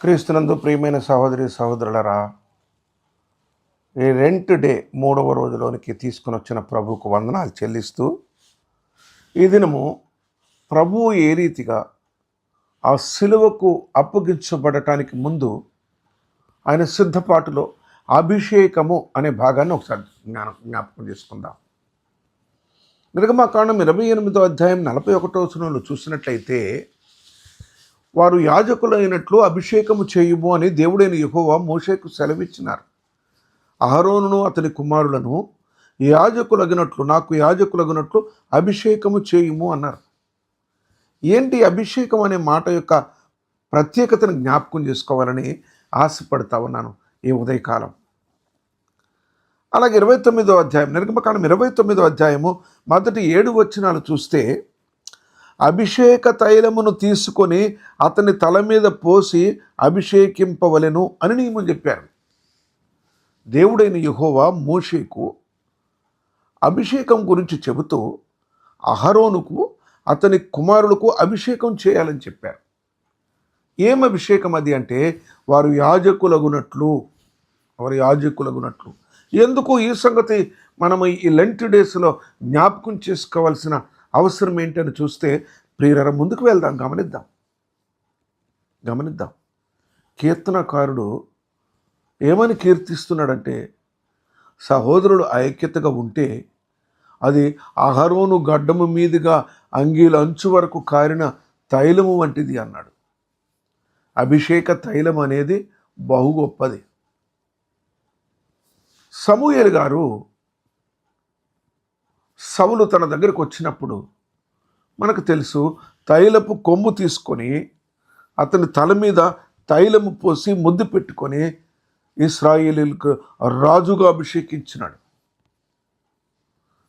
క్రీస్తునందు ప్రియమైన సహోదరి సహోదరులరా ఈ రెంట్ డే మూడవ రోజులోనికి తీసుకుని వచ్చిన ప్రభువుకు వందనాలు చెల్లిస్తూ ఈ దినము ప్రభువు ఏ రీతిగా ఆ సిలువకు అప్పగించబడటానికి ముందు ఆయన సిద్ధపాటులో అభిషేకము అనే భాగాన్ని ఒకసారి జ్ఞానం జ్ఞాపకం చేసుకుందాం. నిర్గమాకాండం ఇరవై ఎనిమిదో అధ్యాయం నలభై ఒకటో వచనంలో చూసినట్లయితే వారు యాజకులైనట్లు అభిషేకము చేయుము అని దేవుడైన యహోవా మోషేకు సెలవిచ్చినారు. అహరోనును అతని కుమారులను యాజకులగినట్లు నాకు యాజకులగినట్లు అభిషేకము చేయుము అన్నారు. ఏంటి అభిషేకం అనే మాట యొక్క ప్రత్యేకతను జ్ఞాపకం చేసుకోవాలని ఆశపడతా ఉన్నాను ఈ ఉదయకాలం. అలాగే ఇరవై తొమ్మిదో అధ్యాయం నిర్గమకాండం ఇరవై తొమ్మిదో అధ్యాయము మొదటి ఏడు వచనాలు చూస్తే అభిషేక తైలమును తీసుకొని అతని తల మీద పోసి అభిషేకింపవలెను అని నియమం చెప్పారు. దేవుడైన యుహోవా మోషేకు అభిషేకం గురించి చెబుతూ అహరోనుకు అతని కుమారులకు అభిషేకం చేయాలని చెప్పారు. ఏం అభిషేకం అది అంటే వారు యాజకులగునట్లు వారు యాజకులగునట్లు. ఎందుకు ఈ సంగతి మనం ఈ లెంట్ డేస్లో జ్ఞాపకం చేసుకోవాల్సిన అవసరం ఏంటని చూస్తే ప్రియరం ముందుకు వెళ్దాం గమనిద్దాం. గమనిద్దాం. కీర్తనకారుడు ఏమని కీర్తిస్తున్నాడంటే సహోదరుడు ఐక్యతగా ఉంటే అది అహరోను గడ్డము మీదుగా అంగీల అంచు వరకు కారిన తైలము వంటిది అన్నాడు. అభిషేక తైలం అనేది బహు గొప్పది. సమూయేలు గారు సవులు తన దగ్గరకు వచ్చినప్పుడు మనకు తెలుసు తైలపు కొమ్ము తీసుకొని అతని తల మీద తైలము పోసి ముద్దు పెట్టుకొని ఇస్రాయేలీలకు రాజుగా అభిషేకించినాడు.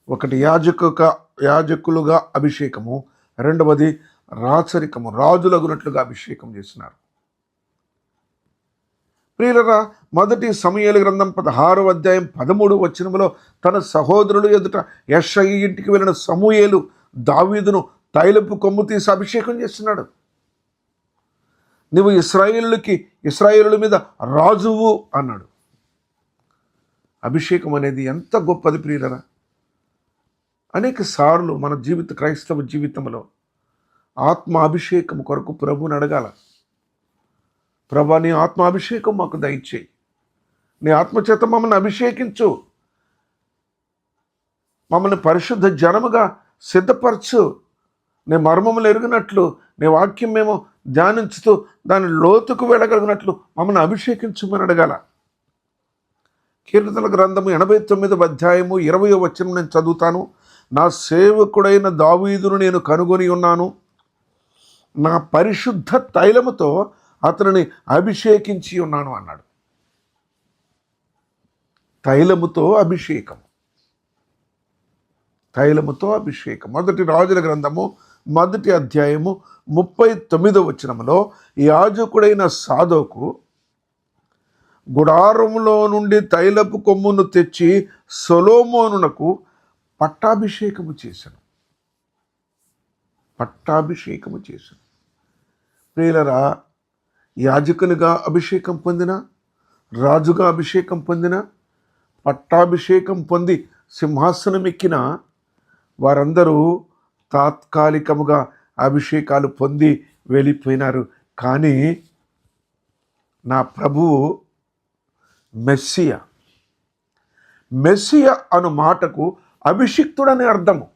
ఒకటి యాజకుక యాజకులుగా అభిషేకము రెండవది రాచరికము రాజులగునట్లుగా అభిషేకం చేసినారు. ప్రియులరా మొదటి సమయాల గ్రంథం పదహారో అధ్యాయం పదమూడు వచ్చినములో తన సహోదరుడు ఎదుట యషయ్య ఇంటికి వెళ్ళిన సమూయేలు దావీదును తైలపు కొమ్ము తీసి అభిషేకం చేస్తున్నాడు. నువ్వు ఇస్రాయేళ్ళకి ఇస్రాయిలు మీద రాజువు అన్నాడు. అభిషేకం అనేది ఎంత గొప్పది ప్రియులరా. అనేక సార్లు మన జీవిత క్రైస్తవ జీవితంలో ఆత్మ అభిషేకం కొరకు ప్రభువుని అడగాల. ప్రభా నీ ఆత్మాభిషేకం మాకు దయచేయి. నీ ఆత్మచేత మమ్మల్ని అభిషేకించు. మమ్మల్ని పరిశుద్ధ జనముగా సిద్ధపరచు. నీ మర్మములు ఎరిగినట్లు నీ వాక్యం మేము ధ్యానించుతూ దాని లోతుకు వెళ్ళగలిగినట్లు మమ్మల్ని అభిషేకించమని అడగాల. కీర్తన గ్రంథము ఎనభై తొమ్మిదవ అధ్యాయము ఇరవై వచనం నేను చదువుతాను. నా సేవకుడైన దావీదును నేను కనుగొని ఉన్నాను. నా పరిశుద్ధ తైలముతో అతనిని అభిషేకించి ఉన్నాను అన్నాడు. తైలముతో అభిషేకం. తైలముతో అభిషేకం. మొదటి రాజుల గ్రంథము మొదటి అధ్యాయము ముప్పై తొమ్మిదో వచనములో యాజకుడైన సాధోకు గుడారంలో నుండి తైలపు కొమ్మును తెచ్చి సొలోమోనునకు పట్టాభిషేకము చేశాను. పట్టాభిషేకము చేశాను. ప్రియులరా యాజకునిగా అభిషేకం పొందిన రాజుగా అభిషేకం పొందిన పట్టాభిషేకం పొంది సింహాసనం ఎక్కిన వారందరూ తాత్కాలికముగా అభిషేకాలు పొంది వెళ్ళిపోయినారు. కానీ నా ప్రభువు మెస్సియ. మెస్సియ అను మాటకు అభిషిక్తుడని అర్థము.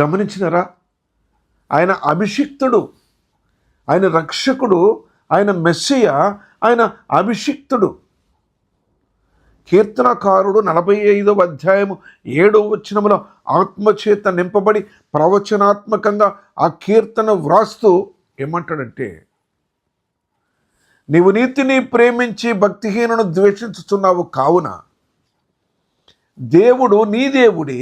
గమనించినరా? ఆయన అభిషిక్తుడు. ఆయన రక్షకుడు ఆయన మెస్సియ ఆయన అభిషిక్తుడు. కీర్తనకారుడు నలభై ఐదవ అధ్యాయము ఏడవ వచనములో ఆత్మచేత నింపబడి ప్రవచనాత్మకంగా ఆ కీర్తన వ్రాస్తూ ఏమంటాడంటే నీవు నీతిని ప్రేమించి భక్తిహీనను ద్వేషించుతున్నావు కావున దేవుడు నీ దేవుడే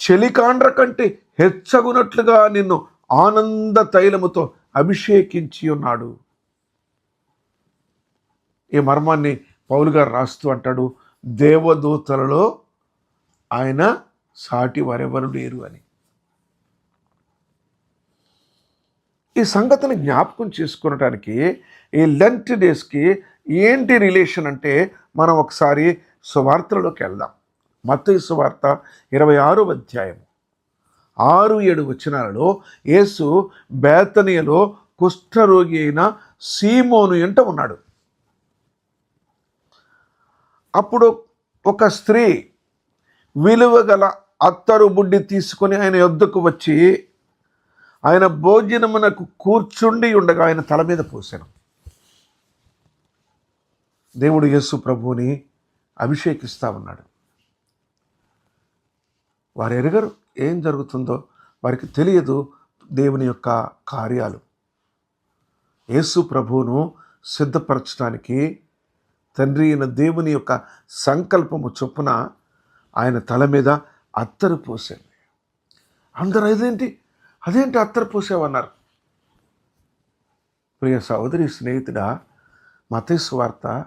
చెలికాండ్ర కంటే హెచ్చగునట్లుగా నిన్ను ఆనంద తైలముతో అభిషేకించి ఉన్నాడు ఈ మర్మాన్ని పౌలు గారు రాస్తూ అంటాడు దేవదూతలలో ఆయన సాటి వారెవరు లేరు అని. ఈ సంగతిని జ్ఞాపకం చేసుకునడానికి ఈ లెంట్ డేస్కి ఏంటి రిలేషన్ అంటే మనం ఒకసారి సువార్తలలోకి వెళ్దాం. మత్తయి సువార్త ఇరవై ఆరో అధ్యాయం ఆరు ఏడు వచనాలలో యేసు బేతనియలో కుష్ఠరోగి అయిన సీమోను ఎంట ఉన్నాడు. అప్పుడు ఒక స్త్రీ విలువగల అత్తరు బుడ్డి తీసుకొని ఆయన యొద్దకు వచ్చి ఆయన భోజనమునకు కూర్చుండి ఉండగా ఆయన తల మీద పోసాను దేవుడు యేసు ప్రభువుని అభిషేకిస్తా ఉన్నాడు. వారు ఎరగరు ఏం జరుగుతుందో వారికి తెలియదు దేవుని యొక్క కార్యాలు. యేసు ప్రభువును సిద్ధపరచడానికి తండ్రి అయిన దేవుని యొక్క సంకల్పము చొప్పున ఆయన తల మీద అత్తరు పోసాడు అందరు అదేంటి? అదేంటి అత్తరు పోసేవన్నారు? ప్రియ సహోదరి స్నేహితుడా మతేసు వార్త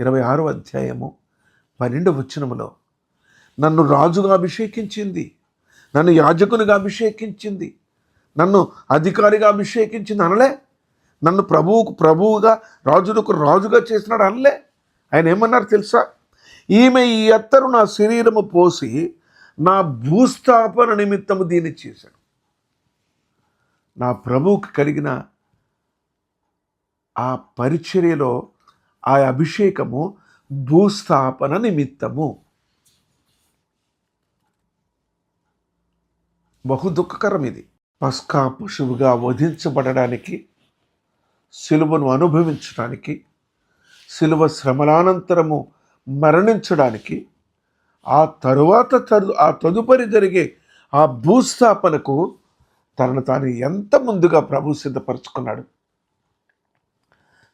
ఇరవై ఆరో అధ్యాయము పన్నెండు వచ్చినములో నన్ను రాజుగా అభిషేకించింది. నన్ను యాజకునిగా అభిషేకించింది. నన్ను అధికారిగా అభిషేకించింది అనలే. నన్ను ప్రభువుకు ప్రభువుగా రాజులకు రాజుగా చేసినాడు అనలే. ఆయన ఏమన్నారు తెలుసా? ఈమె ఈ ఎత్తరు నా శరీరము పోసి నా భూస్థాపన నిమిత్తము దీన్ని చేశాడు. నా ప్రభువుకి కలిగిన ఆ పరిచర్యలో ఆ అభిషేకము భూస్థాపన నిమిత్తము. బహు దుఃఖకరం ఇది. పస్కా పశువుగా వధించబడడానికి సిలువను అనుభవించడానికి సిలువ శ్రమలానంతరము మరణించడానికి ఆ తరువాత తరు ఆ తదుపరి జరిగే ఆ భూస్థాపనకు తనను తాను ఎంత ముందుగా ప్రభు సిద్ధపరచుకున్నాడు.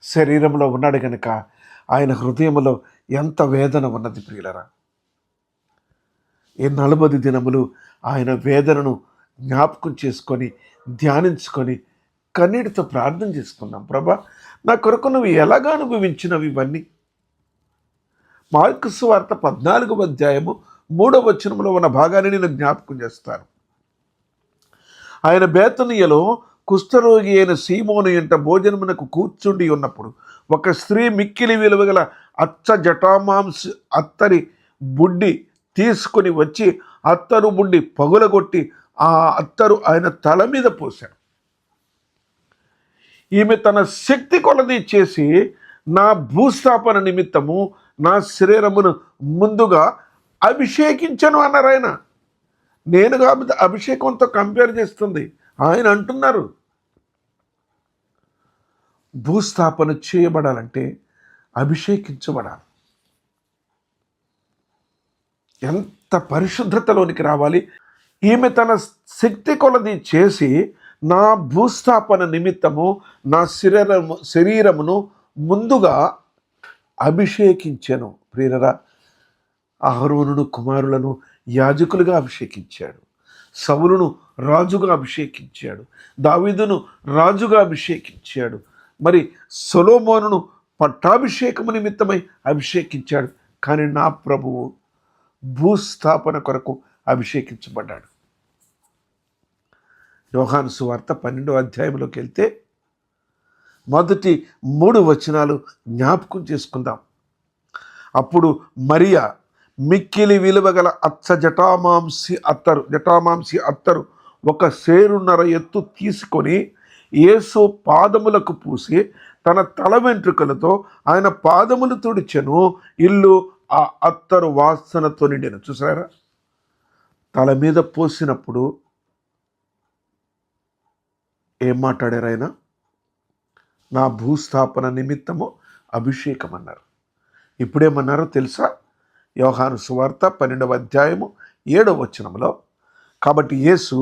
శరీరంలో ఉన్నాడు గనుక ఆయన హృదయంలో ఎంత వేదన ఉన్నది ప్రియులరా. ఈ నలభై దినములు ఆయన వేదనను జ్ఞాపకం చేసుకొని ధ్యానించుకొని కన్నీటితో ప్రార్థన చేసుకున్నాం. ప్రభా నా కొరకు నువ్వు ఎలాగా అనుభవించినవి ఇవన్నీ? మార్కు వార్త పద్నాలుగవ అధ్యాయము మూడవ వచనంలో ఉన్న భాగాన్ని నేను జ్ఞాపకం చేస్తాను. ఆయన బేతనీయలో కుష్ఠరోగి అయిన సీమోను ఇంట భోజనమునకు కూర్చుండి ఉన్నప్పుడు ఒక స్త్రీ మిక్కిలి విలువగల అచ్చ జటామాంస అత్తరి బుడ్డి తీసుకొని వచ్చి అత్తరు ముండి పగులగొట్టి ఆ అత్తరు ఆయన తల మీద పోశాడు. ఈమె తన శక్తి కొలది చేసి నా భూస్థాపన నిమిత్తము నా శరీరమును ముందుగా అభిషేకించను అన్నారు ఆయన. నేను కాబట్టి అభిషేకంతో కంపేర్ చేస్తుంది. ఆయన అంటున్నారు. భూస్థాపన చేయబడాలంటే అభిషేకించబడాలి. ఎంత పరిశుద్ధతలోనికి రావాలి? ఈమె తన శక్తి కొలది చేసి నా భూస్థాపన నిమిత్తము నా శరీరము శరీరమును ముందుగా అభిషేకించాను. ప్రియరా అహరోనును కుమారులను యాజకులుగా అభిషేకించాడు. సవులును రాజుగా అభిషేకించాడు. దావీదును రాజుగా అభిషేకించాడు. మరి సొలోమోనును పట్టాభిషేకము నిమిత్తమై అభిషేకించాడు. కానీ నా ప్రభువు భూస్థాపన కొరకు అభిషేకించబడ్డాడు. యోహాను సువార్త పన్నెండో అధ్యాయంలోకి వెళ్తే మొదటి మూడు వచనాలు జ్ఞాపకం చేసుకుందాం. అప్పుడు మరియా మిక్కిలి విలువగల అచ్చ జటామాంసి అత్తరు జటామాంసి అత్తరు ఒక సేరున్నర ఎత్తు తీసుకొని యేసు పాదములకు పూసి తన తల వెంట్రుకలతో ఆయన పాదములు తుడిచెను ఇల్లు ఆ అత్తరు వాసనతో నిండిన చూసారా? తల మీద పోసినప్పుడు ఏం మాట్లాడారు ఆయన? నా భూస్థాపన నిమిత్తము అభిషేకం అన్నారు ఇప్పుడేమన్నారో తెలుసా? యోహాను సువార్త పన్నెండవ అధ్యాయము ఏడవ వచనంలో కాబట్టి యేసు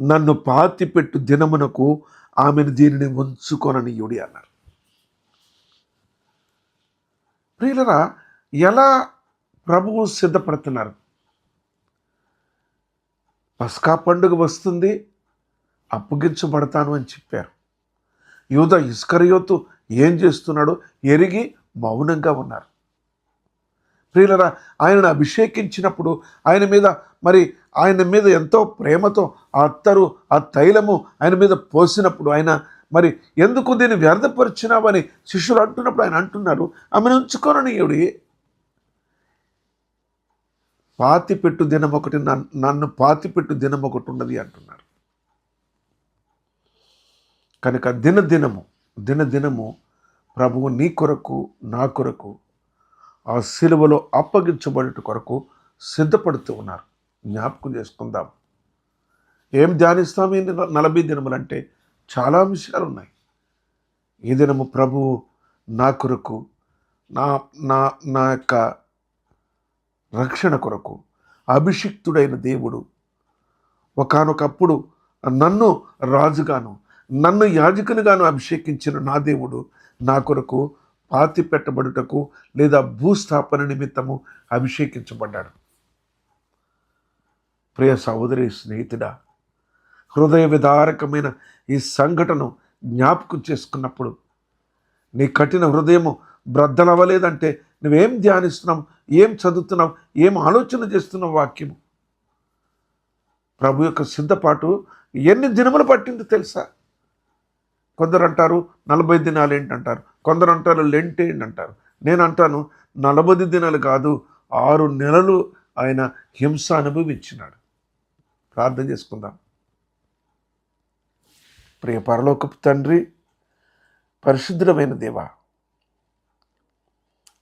నన్ను పాతిపెట్టు దినమునకు ఆమెను దీనిని ఉంచుకొననీయుడి అన్నారు. ప్రియులరా ఎలా ప్రభువు సిద్ధపడుతున్నారు? పస్కా పండుగ వస్తుంది అప్పగించబడతాను అని చెప్పారు. యూద ఇస్కరియోతు ఏం చేస్తున్నాడో ఎరిగి మౌనంగా ఉన్నారు. ప్రియులరా ఆయనను అభిషేకించినప్పుడు ఆయన మీద మరి ఆయన మీద ఎంతో ప్రేమతో ఆ అత్తరు ఆ తైలము ఆయన మీద పోసినప్పుడు ఆయన మరి ఎందుకు దీన్ని వ్యర్థపరిచినావని శిష్యులు అంటున్నప్పుడు ఆయన అంటున్నారు ఆమెను ఉంచుకోననీయుడి పాతిపెట్టు దినం ఒకటి నన్ను పాతిపెట్టు దినం ఒకటి ఉన్నది అంటున్నారు. కనుక దినదినము దినదినము ప్రభువు నీ కొరకు నా కొరకు ఆ సిలువలో అప్పగించబడేట కొరకు సిద్ధపడుతూ ఉన్నారు. జ్ఞాపకం చేసుకుందాం. ఏం ధ్యానిస్తాం ఈ నలభై నలభై దినములంటే చాలా విషయాలు ఉన్నాయి ఈ దినము ప్రభువు నా కొరకు నా నా నా యొక్క రక్షణ కొరకు అభిషిక్తుడైన దేవుడు ఒకానొకప్పుడు నన్ను రాజుగాను నన్ను యాజకునిగాను అభిషేకించిన నా దేవుడు నా కొరకు పాతి పెట్టబడుటకు లేదా భూస్థాపన నిమిత్తము అభిషేకించబడ్డాడు. ప్రియ సహోదరి స్నేహితుడా హృదయ విదారకమైన ఈ సంఘటన జ్ఞాపకం చేసుకున్నప్పుడు నీ కఠిన హృదయము బ్రద్దలవ్వలేదంటే నువ్వేం ధ్యానిస్తున్నావు? ఏం చదువుతున్నావు? ఏం ఆలోచన చేస్తున్నావు వాక్యము? ప్రభు యొక్క సిద్ధపాటు ఎన్ని దినములు పట్టింది తెలుసా? కొందరు అంటారు నలభై దినాలు ఏంటంటారు? కొందరు అంటారు లెంట్ ఏంటంటారు? నేను అంటాను నలభై దినాలు కాదు ఆరు నెలలు ఆయన హింస అనుభవించినాడు. ప్రార్థన చేసుకుందాం. ప్రియ పరలోకపు తండ్రి పరిశుద్ధమైన దేవా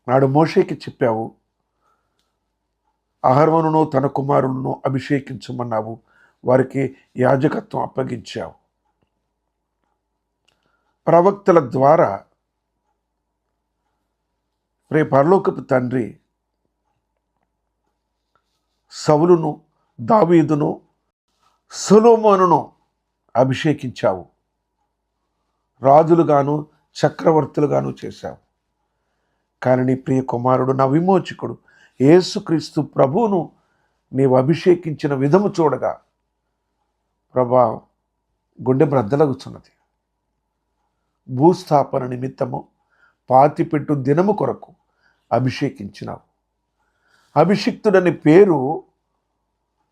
నాడు మోషేకి చెప్పావు అహర్వనును తన కుమారులను అభిషేకించమన్నావు వారికి యాజకత్వం అప్పగించావు. ప్రవక్తల ద్వారా రే పరలోకపు తండ్రి సవులును దావీదును సులోమోనును అభిషేకించావు. రాజులుగాను చక్రవర్తులుగాను చేశావు. కానీ నీ ప్రియ కుమారుడు నా విమోచకుడు యేసుక్రీస్తు ప్రభువును నీవు అభిషేకించిన విధము చూడగా ప్రభా గుండె బ్రద్దలగుచున్నది భూస్థాపన నిమిత్తము పాతిపెట్టు దినము కొరకు అభిషేకించినావు. అభిషిక్తుడని పేరు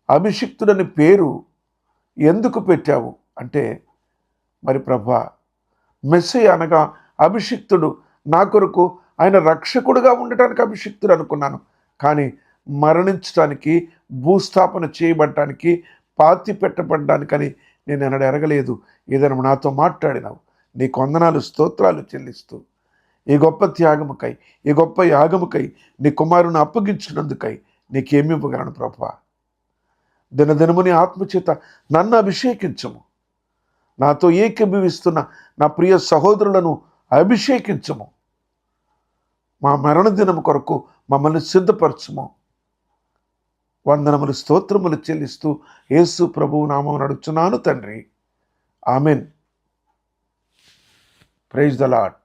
అభిషిక్తుడని పేరు ఎందుకు పెట్టావు? అంటే మరి ప్రభా మెస్సీ అనగా అభిషిక్తుడు నా కొరకు ఆయన రక్షకుడుగా ఉండటానికి అభిషిక్తుడు అనుకున్నాను. కానీ మరణించడానికి భూస్థాపన చేయబడటానికి పాతి పెట్టబడడానికని నేను ఎన్నడ ఎరగలేదు. ఏదైనా నాతో మాట్లాడినావు. నీ కొందనాలు స్తోత్రాలు చెల్లిస్తూ. ఈ గొప్ప త్యాగముకై ఈ గొప్ప యాగముకై నీ కుమారుని అప్పగించినందుకై నీకేమివ్వగలను ప్రభా? దినదినముని ఆత్మచేత నన్ను అభిషేకించము. నాతో ఏకీభవిస్తున్న నా ప్రియ సహోదరులను అభిషేకించము. మా మరణదినం కొరకు మమ్మల్ని సిద్ధపరచము. వందనములు స్తోత్రములు చెల్లిస్తూ యేసు ప్రభువు నామం నడుచున్నాను తండ్రి. ఆమెన్. Praise the lot